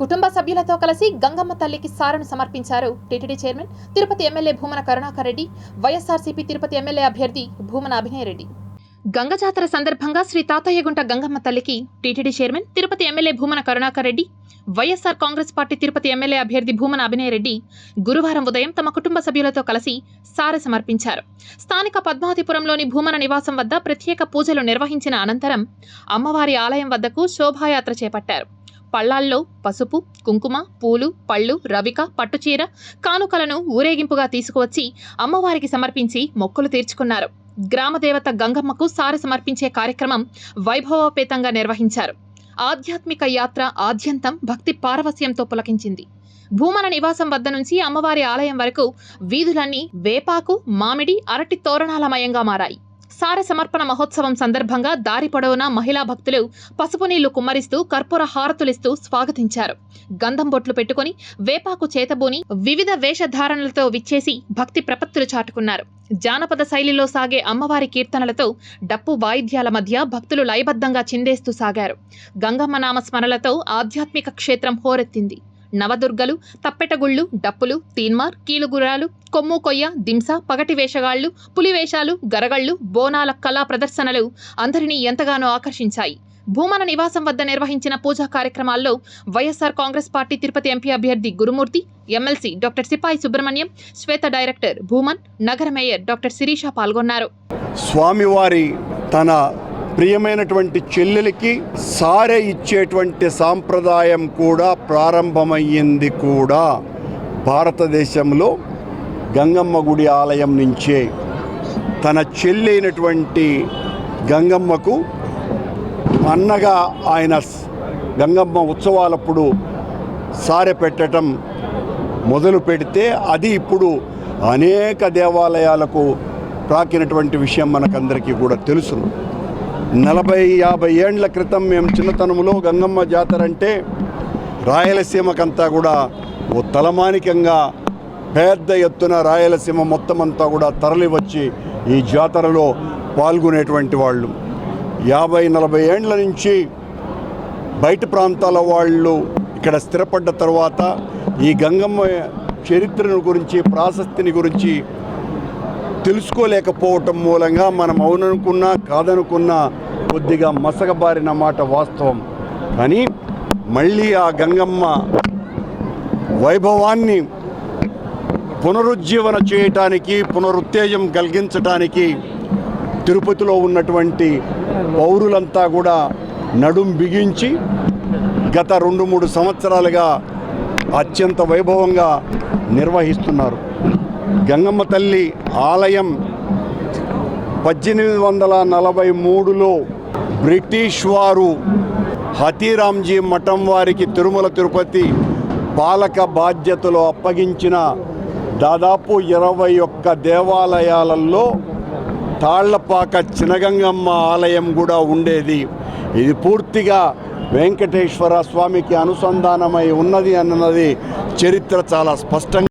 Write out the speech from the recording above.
కుటుంబ సభ్యులతో కలిసి గంగమ్మ తల్లికి సారను సమర్పించారు TTD chairman Tirupati MLA Bhumana Karunakar Reddy YSRCP Tirupati MLA అభ్యర్థి భూమన అభినయ రెడ్డి. గంగ జాతర సందర్భంగా శ్రీ తాతయ్యగుంట గంగమ్మ తల్లికి TTD chairman Tirupati MLA Bhumana Karunakar Reddy YSR Congress party Tirupati MLA అభ్యర్థి భూమన అభినయ రెడ్డి గురువారం ఉదయం తమ కుటుంబ సభ్యులతో కలిసి సారె సమర్పించారు. స్థానిక పద్మావతిపురంలోని భూమన నివాసం వద్ద ప్రత్యేక పూజలు నిర్వహించిన అనంతరం అమ్మవారి ఆలయం వద్దకు శోభాయాత్ర చేపట్టారు. పళ్ళాల్లో పసుపు కుంకుమ పూలు పళ్ళు రవిక పట్టుచీర కానుకలను ఊరేగింపుగా తీసుకువచ్చి అమ్మవారికి సమర్పించి మొక్కులు తీర్చుకున్నారు. గ్రామదేవత గంగమ్మకు సార సమర్పించే కార్యక్రమం వైభవోపేతంగా నిర్వహించారు. ఆధ్యాత్మిక యాత్ర ఆద్యంతం భక్తి పారవస్యంతో పులకించింది. భూమన నివాసం వద్ద నుంచి అమ్మవారి ఆలయం వరకు వీధులన్నీ వేపాకు మామిడి అరటి తోరణాలమయంగా మారాయి. సార సమర్పణ మహోత్సవం సందర్భంగా దారి పొడవునా మహిళా భక్తులు పసుపు నీళ్ళు కుమ్మరిస్తూ కర్పూర హారతులిస్తూ స్వాగతించారు. గంధం బొట్లు పెట్టుకుని వేపాకు చేతబూని వివిధ వేషధారణలతో విచ్చేసి భక్తి ప్రపత్తులు చాటుకున్నారు. జానపద శైలిలో సాగే అమ్మవారి కీర్తనలతో డప్పు వాయిద్యాల మధ్య భక్తులు లయబద్ధంగా చిందేస్తూ సాగారు. గంగమ్మ నామ స్మరణలతో ఆధ్యాత్మిక క్షేత్రం హోరెత్తింది. నవదుర్గలు తప్పెటగుళ్ళు డప్పులు తీన్మార్ కీలుగురాలు కొమ్ము కొయ్య దింస పగటి వేషగాళ్ళు పులివేషాలు గరగళ్ళు బోనాల కళా ప్రదర్శనలు అందరినీ ఎంతగానో ఆకర్షించాయి. భూమన నివాసం వద్ద నిర్వహించిన పూజా కార్యక్రమాల్లో YSR Congress party Tirupati MP అభ్యర్థి గురుమూర్తి ఎమ్మెల్సీ డాక్టర్ సిపాయి సుబ్రహ్మణ్యం శ్వేత డైరెక్టర్ భూమన్ నగర మేయర్ డాక్టర్ శిరీష పాల్గొన్నారు. స్వామివారి తన ప్రియమైనటువంటి చెల్లెలికి సారె ఇచ్చేటువంటి సాంప్రదాయం కూడా ప్రారంభమయ్యింది కూడా. భారతదేశంలో గంగమ్మ గుడి ఆలయం నుంచే తన చెల్లి అయినటువంటి గంగమ్మకు అన్నగా ఆయన గంగమ్మ ఉత్సవాలప్పుడు సారె పెట్టడం మొదలు పెడితే అది ఇప్పుడు అనేక దేవాలయాలకు ప్రాకినటువంటి విషయం మనకందరికీ కూడా తెలుసును నలభై యాభై ఏండ్ల క్రితం మేము చిన్నతనంలో గంగమ్మ జాతర అంటే రాయలసీమకంతా కూడా ఓ తలమానికంగా పెద్ద ఎత్తున రాయలసీమ మొత్తం అంతా కూడా తరలి వచ్చి ఈ జాతరలో పాల్గొనేటువంటి వాళ్ళు. యాభై నలభై ఏండ్ల నుంచి బయట ప్రాంతాల వాళ్ళు ఇక్కడ స్థిరపడ్డ తర్వాత ఈ గంగమ్మ చరిత్రను గురించి ప్రాశస్తిని గురించి తెలుసుకోలేకపోవటం మూలంగా మనం అవుననుకున్నా కాదనుకున్నా కొద్దిగా మసగబారిన మాట వాస్తవం. కానీ మళ్ళీ ఆ గంగమ్మ వైభవాన్ని పునరుజ్జీవన చేయటానికి పునరుత్తేజం కలిగించటానికి తిరుపతిలో ఉన్నటువంటి పౌరులంతా కూడా నడుం బిగించి గత రెండు మూడు సంవత్సరాలుగా అత్యంత వైభవంగా నిర్వహిస్తున్నారు. గంగమ్మ తల్లి ఆలయం పద్దెనిమిది వందల నలభై మూడులో బ్రిటిష్ వారు హతీరాంజీ మఠం వారికి తిరుమల తిరుపతి పాలక బాధ్యతలు అప్పగించిన దాదాపు ఇరవై ఒక్క దేవాలయాలలో తాళ్ళపాక చినగంగమ్మ ఆలయం కూడా ఉండేది. ఇది పూర్తిగా వెంకటేశ్వర స్వామికి అనుసంధానమై ఉన్నది అన్నది చరిత్ర చాలా స్పష్టంగా